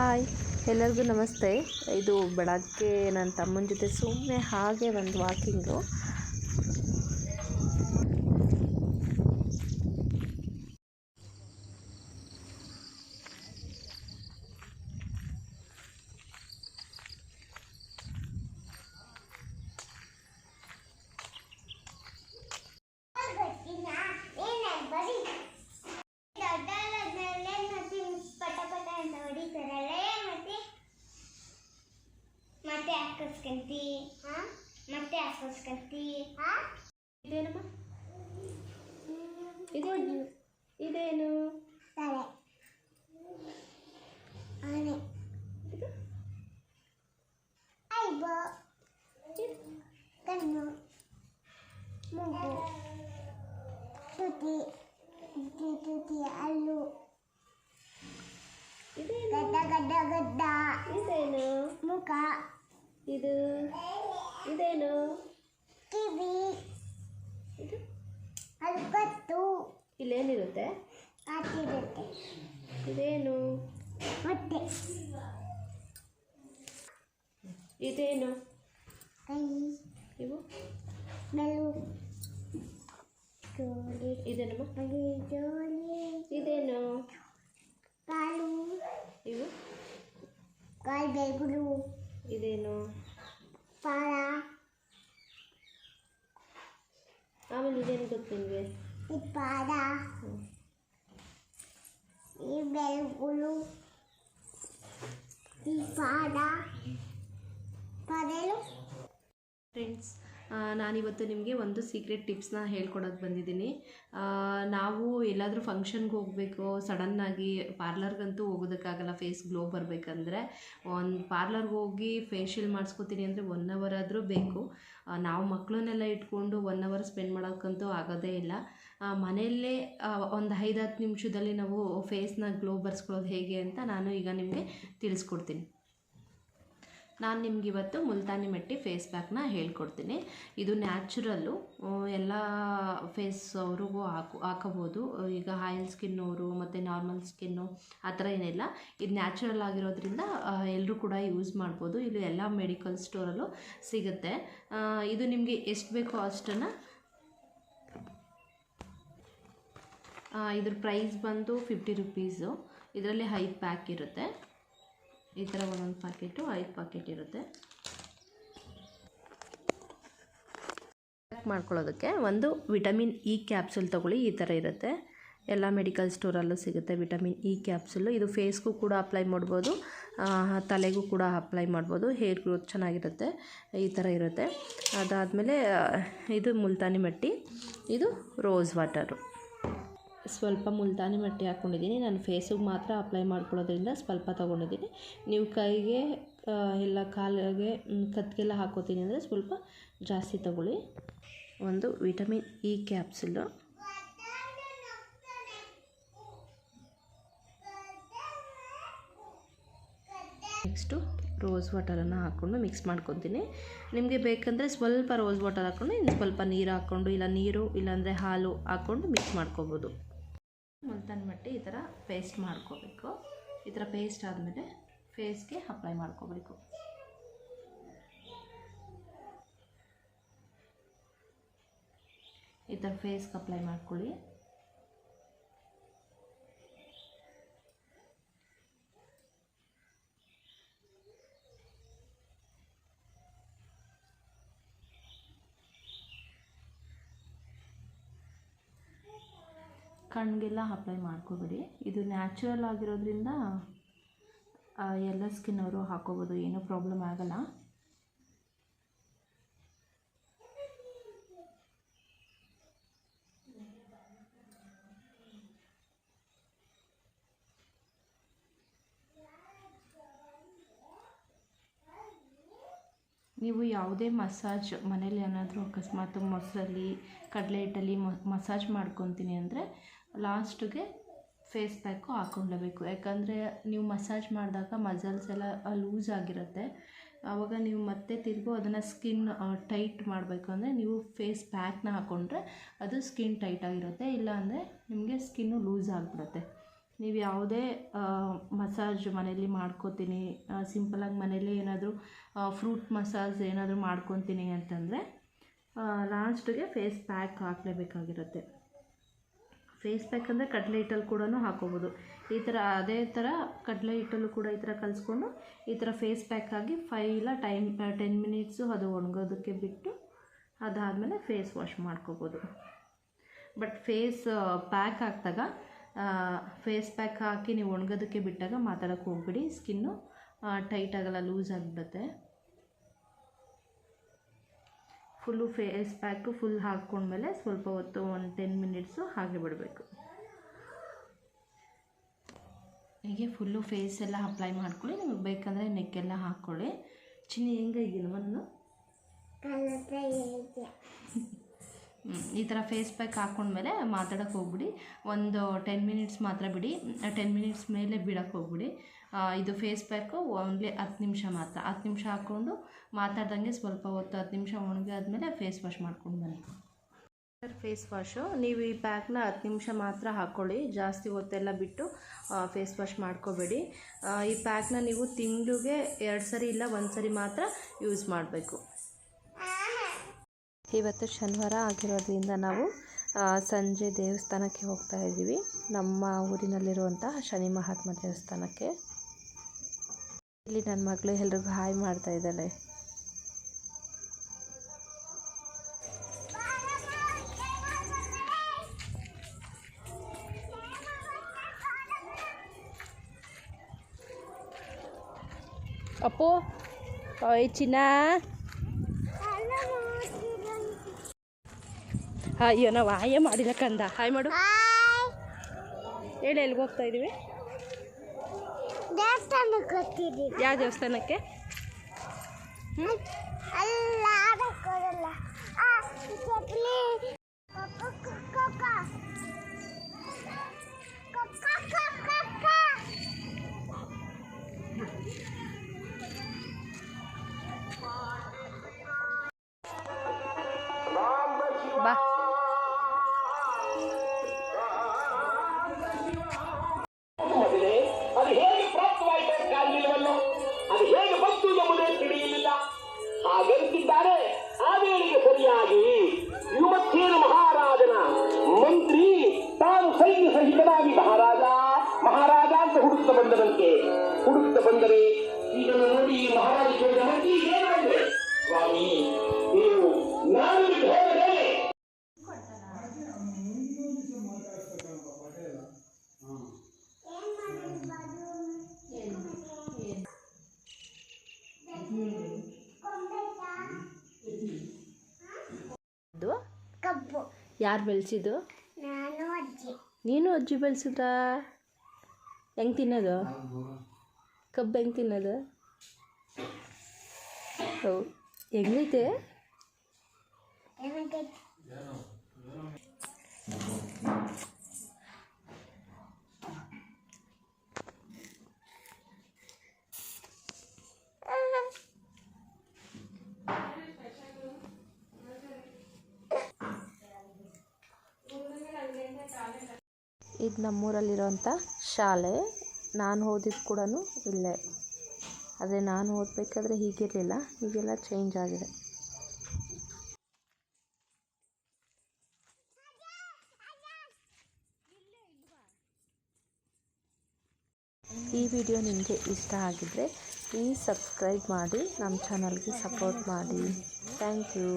Hi ಎಲ್ಲರಿಗೂ ನಮಸ್ತೆ. ಇದು ಬೆಳಗ್ಗೆ ನನ್ನ ತಮ್ಮನ ಜೊತೆ ಸುಮ್ಮನೆ ಹಾಗೆ ಒಂದು ವಾಕಿಂಗು ಗೊತ್ತಿಲ್ಲ ಏನೇ ಬರೀ ದೊಡ್ಡವರಾದ್ಮೇಲೆ ಮತ್ತೆ ಪಟ ಪಟ ಅಂತ ಹೊಡಿತಾರಲ್ಲ ಏನ್ ಮತ್ತೆ ಮತ್ತೆ ಹಾಕಿಸ್ಕಂತಿ ಹಾ ಮತ್ತೆ ಹಾಕಿಸ್ಕಂತಿ ಹಾ ಇದೇನಮ್ಮ ಇದೇನು ಇದೇನು ತಲೆ ಆನೆ ಐಬೋ ಕಣ್ಣು ಮೂಗು ತುಟಿ ತುಟಿ ತುಟಿ ಹಲ್ಲು ಇದೇನು ಗಡ್ಡ ಗಡ್ಡ ಗಡ್ಡ ಇದೇನು ಮುಖ ಇದು? ಇದೇನು? ಕಿವಿ. ಇದು? ಹಲ್ಕತ್ತು ಇಲ್ಲೇನಿರುತ್ತೆ? ಕಾತಿರುತ್ತೆ ಇದೇನು? ಹೊಟ್ಟೆ. ಇದೇನು? ಕೈ. ಇವು? ಮೆಲು. ಜೋಲಿ ಇದೇನಮ್ಮ? ಬಲಿ ಜೋಲಿ ಇದೇನು? ಕಾಲು. ಇವು? ಕಾಲು ಬೇಗುಲು ಇದೇನು ಪಾರ ಆಮೇಲೆ ಇದೇನು ಗೊತ್ತು ನಿಮಗೆ ಈ ಪಾದ ಈ ಬೆಳಗುಲು ಈ ಪಾದ ಪಾದಲು ಫ್ರೆಂಡ್ಸ್ ನಾನಿವತ್ತು ನಿಮಗೆ ಒಂದು ಸೀಕ್ರೆಟ್ ಟಿಪ್ಸ್ನ ಹೇಳ್ಕೊಡೋಕೆ ಬಂದಿದ್ದೀನಿ. ನಾವು ಎಲ್ಲಾದರೂ ಫಂಕ್ಷನ್ಗೆ ಹೋಗಬೇಕು ಸಡನ್ನಾಗಿ ಪಾರ್ಲರ್ಗಂತೂ ಹೋಗೋದಕ್ಕಾಗಲ್ಲ ಫೇಸ್ ಗ್ಲೋ ಬರಬೇಕಂದ್ರೆ. ಒಂದು ಪಾರ್ಲರ್ಗೆ ಹೋಗಿ ಫೇಶಿಯಲ್ ಮಾಡಿಸ್ಕೋತೀನಿ ಅಂದರೆ ಒನ್ ಅವರ್ ಆದರೂ ಬೇಕು. ನಾವು ಮಕ್ಕಳನ್ನೆಲ್ಲ ಇಟ್ಕೊಂಡು ಒನ್ ಅವರ್ ಸ್ಪೆಂಡ್ ಮಾಡೋಕ್ಕಂತೂ ಆಗೋದೇ ಇಲ್ಲ. ಮನೆಯಲ್ಲೇ ಒಂದು ಐದು ಹತ್ತು ನಿಮಿಷದಲ್ಲಿ ನಾವು ಫೇಸ್ನ ಗ್ಲೋ ಬರ್ಸ್ಕೊಳ್ಳೋದು ಹೇಗೆ ಅಂತ ನಾನು ಈಗ ನಿಮಗೆ ತಿಳಿಸ್ಕೊಡ್ತೀನಿ. ನಾನು ನಿಮ್ಗೆ ಇವತ್ತು ಮುಲ್ತಾನಿ ಮೆಟ್ಟಿ ಫೇಸ್ ಪ್ಯಾಕ್ನ ಹೇಳ್ಕೊಡ್ತೀನಿ. ಇದು ನ್ಯಾಚುರಲ್ಲು ಎಲ್ಲ ಫೇಸ್ ಅವ್ರಿಗೂ ಹಾಕು, ಹಾಕೋಬೋದು. ಈಗ ಆಯಿಲ್ ಸ್ಕಿನ್ನವರು ಮತ್ತು ನಾರ್ಮಲ್ ಸ್ಕಿನ್ನು ಆ ಥರ ಏನಿಲ್ಲ. ಇದು ನ್ಯಾಚುರಲ್ ಆಗಿರೋದ್ರಿಂದ ಎಲ್ಲರೂ ಕೂಡ ಯೂಸ್ ಮಾಡ್ಬೋದು. ಇದು ಎಲ್ಲ ಮೆಡಿಕಲ್ ಸ್ಟೋರಲ್ಲೂ ಸಿಗುತ್ತೆ. ಇದು ನಿಮಗೆ ಎಷ್ಟು ಬೇಕೋ ಅಷ್ಟನ್ನು ಇದ್ರ ಪ್ರೈಸ್ ಬಂದು ಫಿಫ್ಟಿ ರುಪೀಸು ಇದರಲ್ಲಿ ಹೈ ಪ್ಯಾಕ್ ಇರುತ್ತೆ. ಈ ಥರ ಒಂದೊಂದು ಪ್ಯಾಕೆಟು ಐದು ಪ್ಯಾಕೆಟ್ ಇರುತ್ತೆ. ಮಾಡ್ಕೊಳ್ಳೋದಕ್ಕೆ ಒಂದು ವಿಟಮಿನ್ ಇ ಕ್ಯಾಪ್ಸುಲ್ ತೊಗೊಳ್ಳಿ, ಈ ಥರ ಇರುತ್ತೆ. ಎಲ್ಲ ಮೆಡಿಕಲ್ ಸ್ಟೋರಲ್ಲೂ ಸಿಗುತ್ತೆ ವಿಟಮಿನ್ ಇ ಕ್ಯಾಪ್ಸುಲು. ಇದು ಫೇಸ್ಗೂ ಕೂಡ ಅಪ್ಲೈ ಮಾಡ್ಬೋದು ತಲೆಗೂ ಕೂಡ ಅಪ್ಲೈ ಮಾಡ್ಬೋದು, ಹೇರ್ ಗ್ರೋತ್ ಚೆನ್ನಾಗಿರುತ್ತೆ, ಈ ಥರ ಇರುತ್ತೆ. ಅದಾದಮೇಲೆ ಇದು ಮುಲ್ತಾನಿ ಮಟ್ಟಿ, ಇದು ರೋಸ್ ವಾಟರು. ಸ್ವಲ್ಪ ಮುಲ್ತಾನಿ ಮಟ್ಟಿ ಹಾಕ್ಕೊಂಡಿದ್ದೀನಿ. ನಾನು ಫೇಸಿಗೆ ಮಾತ್ರ ಅಪ್ಲೈ ಮಾಡ್ಕೊಳ್ಳೋದ್ರಿಂದ ಸ್ವಲ್ಪ ತೊಗೊಂಡಿದ್ದೀನಿ. ನೀವು ಕೈಗೆ ಎಲ್ಲ ಕಾಲಿಗೆ ಕತ್ತಿಗೆಲ್ಲ ಹಾಕೋತೀನಿ ಅಂದರೆ ಸ್ವಲ್ಪ ಜಾಸ್ತಿ ತಗೊಳ್ಳಿ. ಒಂದು vitamin E capsule. Next rose ವಾಟರನ್ನು ಹಾಕ್ಕೊಂಡು ಮಿಕ್ಸ್ ಮಾಡ್ಕೊತೀನಿ. ನಿಮಗೆ ಬೇಕಂದರೆ ಸ್ವಲ್ಪ ರೋಸ್ ವಾಟರ್ ಹಾಕ್ಕೊಂಡು ಇನ್ನು ಸ್ವಲ್ಪ ನೀರು ಹಾಕ್ಕೊಂಡು, ಇಲ್ಲ ನೀರು, ಇಲ್ಲಾಂದರೆ ಹಾಲು ಹಾಕ್ಕೊಂಡು ಮಿಕ್ಸ್ ಮಾಡ್ಕೊಬೋದು. ಮಟ್ಟಿ ಈ ಥರ ಪೇಸ್ಟ್ ಮಾಡ್ಕೋಬೇಕು. ಈ ಥರ ಪೇಸ್ಟ್ ಆದಮೇಲೆ ಫೇಸ್ಗೆ ಅಪ್ಲೈ ಮಾಡ್ಕೋಬೇಕು. ಈ ಥರ ಫೇಸ್ಗೆ ಅಪ್ಲೈ ಮಾಡ್ಕೊಳ್ಳಿ. ಕಣ್ಗೆಲ್ಲ ಅಪ್ಲೈ ಮಾಡ್ಕೋಬೇಡಿ. ಇದು ನ್ಯಾಚುರಲ್ ಆಗಿರೋದ್ರಿಂದ ಎಲ್ಲ ಸ್ಕಿನ್ ಅವರು ಹಾಕೋಬೋದು, ಏನೂ ಪ್ರಾಬ್ಲಮ್ ಆಗಲ್ಲ. ನೀವು ಯಾವುದೇ ಮಸಾಜ್ ಮನೇಲಿ ಏನಾದರೂ ಅಕಸ್ಮಾತ್ ಮೊಸರಲ್ಲಿ, ಕಡಲೆ ಹಿಟ್ಟಲ್ಲಿ ಮಸಾಜ್ ಮಾಡ್ಕೊತೀನಿ ಅಂದರೆ ಲಾಸ್ಟಿಗೆ ಫೇಸ್ ಪ್ಯಾಕು ಹಾಕ್ಕೊಂಡ್ಲೇಬೇಕು ಯಾಕಂದರೆ ನೀವು ಮಸಾಜ್ ಮಾಡಿದಾಗ ಮಸಲ್ಸ್ ಎಲ್ಲ ಲೂಸ್ ಆಗಿರುತ್ತೆ. ಆವಾಗ ನೀವು ಮತ್ತೆ ತಿರುಗು ಅದನ್ನು ಸ್ಕಿನ್ ಟೈಟ್ ಮಾಡಬೇಕು. ಅಂದರೆ ನೀವು ಫೇಸ್ ಪ್ಯಾಕ್ನ ಹಾಕ್ಕೊಂಡ್ರೆ ಅದು ಸ್ಕಿನ್ ಟೈಟ್ ಆಗಿರುತ್ತೆ. ಇಲ್ಲ ಅಂದರೆ ನಿಮಗೆ ಸ್ಕಿನ್ನು ಲೂಸ್ ಆಗಿಬಿಡುತ್ತೆ. ನೀವು ಯಾವುದೇ ಮಸಾಜ್ ಮನೇಲಿ ಮಾಡ್ಕೋತೀನಿ. ಸಿಂಪಲಾಗಿ ಮನೇಲಿ ಏನಾದರೂ ಫ್ರೂಟ್ ಮಸಾಜ್ ಏನಾದರೂ ಮಾಡ್ಕೊತೀನಿ ಅಂತಂದರೆ ಲಾಸ್ಟಿಗೆ ಫೇಸ್ ಪ್ಯಾಕ್ ಹಾಕಲೇಬೇಕಾಗಿರುತ್ತೆ. ಫೇಸ್ ಪ್ಯಾಕ್ ಅಂದರೆ ಕಡಲೆ ಹಿಟ್ಟಲ್ಲಿ ಕೂಡ ಹಾಕೋಬೋದು. ಈ ಥರ ಅದೇ ಥರ ಕಡಲೆ ಹಿಟ್ಟಲ್ಲೂ ಕೂಡ ಈ ಥರ ಕಲಿಸ್ಕೊಂಡು ಈ ಥರ ಫೇಸ್ ಪ್ಯಾಕ್ ಆಗಿ ಫೈ ಇಲ್ಲ ಟೈಮ್ ಟೆನ್ ಮಿನಿಟ್ಸು ಅದು ಒಣಗೋದಕ್ಕೆ ಬಿಟ್ಟು ಅದಾದಮೇಲೆ ಫೇಸ್ ವಾಶ್ ಮಾಡ್ಕೋಬೋದು. ಬಟ್ ಫೇಸ್ ಪ್ಯಾಕ್ ಹಾಕಿದಾಗ ಫೇಸ್ ಪ್ಯಾಕ್ ಹಾಕಿ ನೀವು ಒಣಗೋದಕ್ಕೆ ಬಿಟ್ಟಾಗ ಮಾತಾಡೋಕ್ಕೆ ಹೋಗ್ಬಿಡಿ. ಸ್ಕಿನ್ನು ಟೈಟ್ ಆಗಲ್ಲ ಲೂಸ್ ಆಗಿಬಿಡುತ್ತೆ. ಫುಲ್ಲು ಫೇಸ್ ಪ್ಯಾಕು ಫುಲ್ ಹಾಕ್ಕೊಂಡ್ಮೇಲೆ ಸ್ವಲ್ಪ ಹೊತ್ತು ಒಂದು ಟೆನ್ ಮಿನಿಟ್ಸು ಹಾಗೆ ಬಿಡಬೇಕು. ಹೀಗೆ ಫುಲ್ಲು ಫೇಸ್ ಎಲ್ಲ ಅಪ್ಲೈ ಮಾಡ್ಕೊಳ್ಳಿ ನಿಮಗೆ ಬೇಕಂದರೆ ನೆಕ್ಕೆಲ್ಲ ಹಾಕ್ಕೊಳ್ಳಿ. ಚಿನ್ನಿ ಹೆಂಗೆ ಇದೀನಮ್ಮ ನಾನು ಕಲತ ಇದೆ. ಹ್ಮ್, ಈ ಥರ ಫೇಸ್ ಪ್ಯಾಕ್ ಹಾಕ್ಕೊಂಡ್ಮೇಲೆ ಮಾತಾಡೋಕ್ಕೆ ಹೋಗ್ಬಿಡಿ. ಒಂದು ಟೆನ್ ಮಿನಿಟ್ಸ್ ಮಾತ್ರ ಬಿಡಿ. ಟೆನ್ ಮಿನಿಟ್ಸ್ ಮೇಲೆ ಬಿಡೋಕ್ಕೆ ಹೋಗ್ಬಿಡಿ. ಇದು ಫೇಸ್ ಪ್ಯಾಕು ಓನ್ಲಿ ಹತ್ತು ನಿಮಿಷ ಮಾತ್ರ. ಹತ್ತು ನಿಮಿಷ ಹಾಕ್ಕೊಂಡು ಮಾತಾಡ್ದಂಗೆ ಸ್ವಲ್ಪ ಹೊತ್ತು, ಹತ್ತು ನಿಮಿಷ ಒಣಗಾದ್ಮೇಲೆ ಫೇಸ್ ವಾಶ್ ಮಾಡ್ಕೊಂಡು ಬನ್ನಿ. ಫೇಸ್ ವಾಶು ನೀವು ಈ ಪ್ಯಾಕ್ನ ಹತ್ತು ನಿಮಿಷ ಮಾತ್ರ ಹಾಕ್ಕೊಳ್ಳಿ ಜಾಸ್ತಿ ಹೊತ್ತೆಲ್ಲ ಬಿಟ್ಟು ಫೇಸ್ ವಾಶ್ ಮಾಡ್ಕೋಬೇಡಿ. ಈ ಪ್ಯಾಕ್ನ ನೀವು ತಿಂಗಳಿಗೆ ಎರಡು ಸರಿ ಇಲ್ಲ ಒಂದು ಸರಿ ಮಾತ್ರ ಯೂಸ್ ಮಾಡಬೇಕು. ಇವತ್ತು ಶನಿವಾರ ಆಗಿರೋದ್ರಿಂದ ನಾವು ಸಂಜೆ ದೇವಸ್ಥಾನಕ್ಕೆ ಹೋಗ್ತಾ ಇದ್ದೀವಿ. ನಮ್ಮ ಊರಿನಲ್ಲಿರುವಂತಹ ಶನಿ ಮಹಾತ್ಮ ದೇವಸ್ಥಾನಕ್ಕೆ. ಇಲ್ಲಿ ನನ್ನ ಮಗಳು ಎಲ್ರಿಗೂ ಹಾಯ್ ಮಾಡ್ತಾ ಇದ್ದಾಳೆ. ಅಪ್ಪು ಚಿನ್ನ. ಅಯ್ಯೋ ನಾವು ಹಾಯೇ ಮಾಡಿಲ್ಲ ಕಂದ. ಹಾಯ್ ಮಾಡು. ಹೇಳಿ ಎಲ್ಲಿಗೆ ಹೋಗ್ತಾ ಇದೀವಿ? ದೇವಸ್ಥಾನಕ್ಕೆ ಹೋಗ್ತಿದ್ದೀವಿ ಯಾವ ದೇವಸ್ಥಾನಕ್ಕೆ? ಅಲ್ಲ ಬಂದನಂತೆ ಹುಡುಕ್ತ ಬಂದರೆ ಇದನ್ನು ನೋಡಿ ಮಹಾರಾಜ ಸ್ವಾಮಿ ನೀವು ನಾನು ಹೇಳಿದೆ ಇದು? ಕಬ್ಬು. ಯಾರು ಬೆಳೆಸಿದ್ದು? ನಾನು ಅಜ್ಜಿ. ನೀನು ಅಜ್ಜಿ ಬೆಳೆಸಿದ್ರಾ? ಹೆಂಗೆ ತಿನ್ನೋದು? ಕಬ್ಬು ಹೆಂಗೆ ತಿನ್ನೋದು? ಹೌ ಹೆಂಗೈತೆ? ಇದು ನಮ್ಮೂರಲ್ಲಿರೋಂಥ ಶಾಲೆ. ನಾನು ಓದಿದ್ದು ಕೂಡ ಇಲ್ಲೇ. ಆದರೆ ನಾನು ಓದಬೇಕಾದ್ರೆ ಹೀಗಿರಲಿಲ್ಲ. ಈಗೆಲ್ಲ ಚೇಂಜ್ ಆಗಿದೆ. ಈ ವಿಡಿಯೋ ನಿಮಗೆ ಇಷ್ಟ ಆಗಿದ್ದರೆ ಪ್ಲೀಸ್ ಸಬ್ಸ್ಕ್ರೈಬ್ ಮಾಡಿ ನಮ್ಮ ಚಾನಲ್ಗೆ ಸಪೋರ್ಟ್ ಮಾಡಿ. Thank you